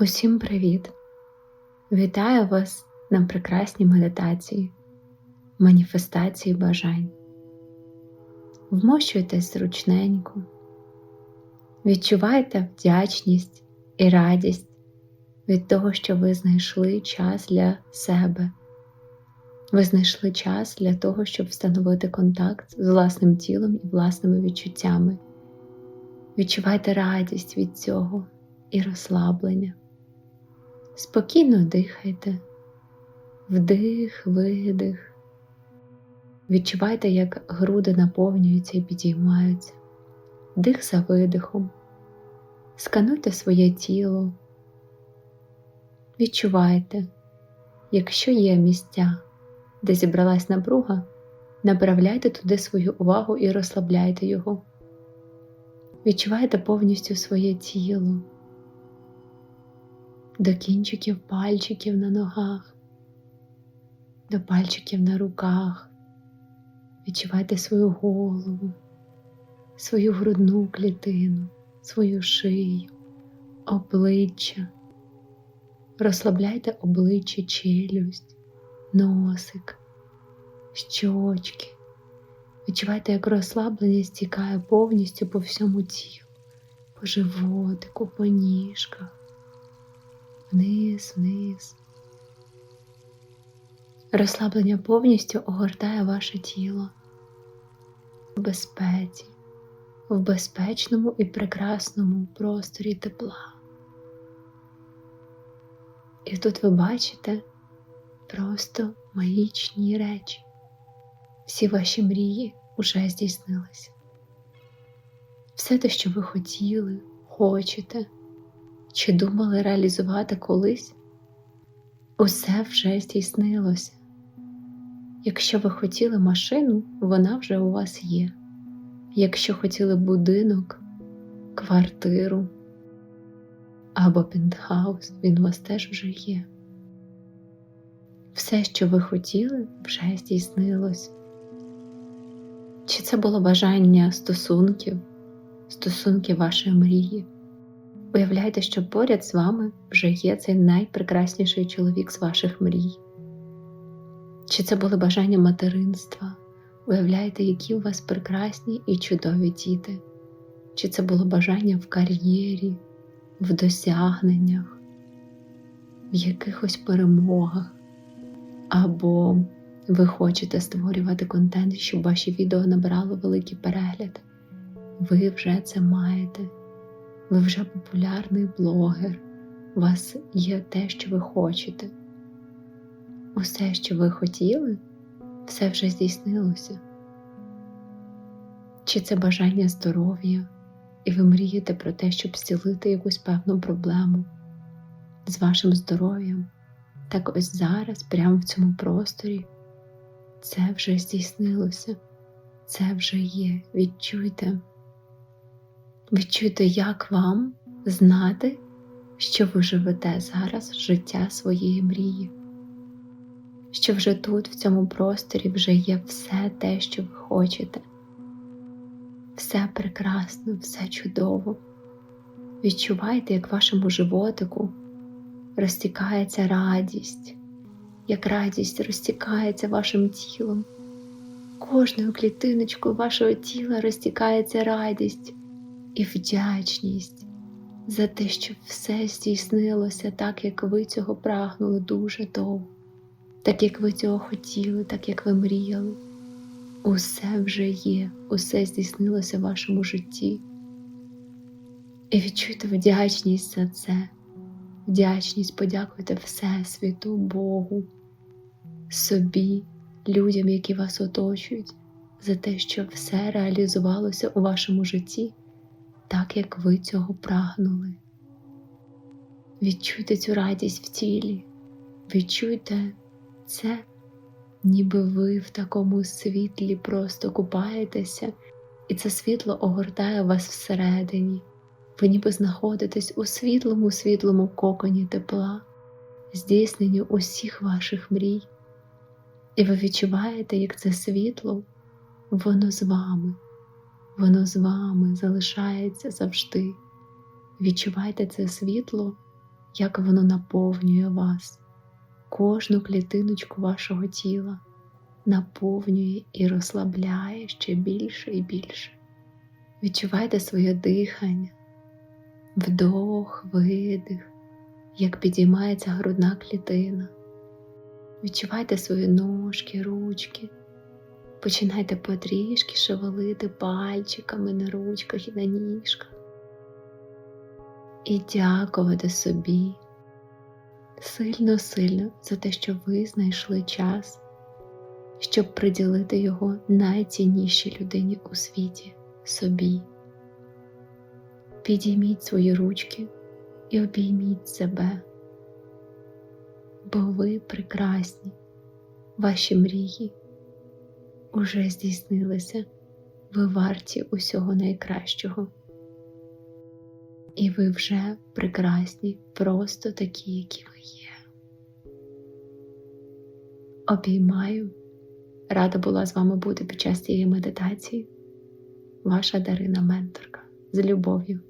Усім привіт! Вітаю вас на прекрасній медитації, маніфестації бажань. Вмощуйтесь зручненько, відчувайте вдячність і радість від того, що ви знайшли час для себе. Ви знайшли час для того, щоб встановити контакт з власним тілом і власними відчуттями. Відчувайте радість від цього і розслаблення. Спокійно дихайте, вдих, видих. Відчувайте, як груди наповнюються і підіймаються, дих за видихом. Скануйте своє тіло. Відчувайте, якщо є місця, де зібралась напруга, направляйте туди свою увагу і розслабляйте його. Відчувайте повністю своє тіло до кінчиків пальчиків на ногах, до пальчиків на руках. Відчувайте свою голову, свою грудну клітину, свою шию, обличчя. Розслабляйте обличчя, челюсть, носик, щочки. Відчувайте, як розслаблення стікає повністю по всьому тілу, по животику, по ніжках вниз, вниз. Розслаблення повністю огортає ваше тіло в безпеці, в безпечному і прекрасному просторі тепла. І тут ви бачите просто магічні речі. Всі ваші мрії уже здійснилися. Все те, що ви хотіли, хочете чи думали реалізувати колись, усе вже здійснилося. Якщо ви хотіли машину, вона вже у вас є. Якщо хотіли будинок, квартиру або пентхаус, він у вас теж вже є. Все, що ви хотіли, вже здійснилось. Чи це було бажання стосунків, стосунки вашої мрії? Уявляйте, що поряд з вами вже є цей найпрекрасніший чоловік з ваших мрій. Чи це були бажання материнства? Уявляйте, які у вас прекрасні і чудові діти, чи це було бажання в кар'єрі, в досягненнях, в якихось перемогах, або ви хочете створювати контент, щоб ваші відео набрало великий перегляд. Ви вже це маєте ви вже популярний блогер, у вас є те, що ви хочете. Усе, що ви хотіли, все вже здійснилося. Чи це бажання здоров'я, і ви мрієте про те, щоб зцілити якусь певну проблему з вашим здоров'ям, так ось зараз, прямо в цьому просторі, це вже здійснилося, це вже є. Відчуйте. Відчуйте, як вам знати, що ви живете зараз життя своєї мрії, що вже тут, в цьому просторі, вже є все те, що ви хочете. Все прекрасно, все чудово. Відчувайте, як вашому животику розтікається радість, як радість розтікається вашим тілом. Кожною клітиночкою вашого тіла розтікається радість і вдячність за те, що все здійснилося так, як ви цього прагнули дуже довго, так як ви цього хотіли, так як ви мріяли. Усе вже є, усе здійснилося в вашому житті. І відчуйте вдячність за це, вдячність, подякуйте Всесвіту, Богу, собі, людям, які вас оточують, за те, що все реалізувалося у вашому житті так, як ви цього прагнули. Відчуйте цю радість в тілі, відчуйте це, ніби ви в такому світлі просто купаєтеся, і це світло огортає вас всередині. Ви ніби знаходитесь у світлому, світлому коконі тепла, здійсненні усіх ваших мрій. І ви відчуваєте, як це світло, воно з вами воно з вами залишається завжди. Відчувайте це світло як воно наповнює вас, кожну клітиночку вашого тіла, наповнює і розслабляє ще більше і більше. Відчувайте своє дихання, вдох, видих, як підіймається грудна клітина. Відчувайте свої ножки, ручки. Починайте потрішки шевелити пальчиками на ручках і на ніжках. І дякувати собі сильно-сильно за те, що ви знайшли час, щоб приділити його найціннішій людині у світі собі. Підійміть свої ручки і обійміть себе, бо ви прекрасні, ваші мрії уже здійснилися, ви варті усього найкращого. І ви вже прекрасні, просто такі, які ви є. Обіймаю. Рада була з вами бути під час цієї медитації. Ваша Дарина менторка з любов'ю.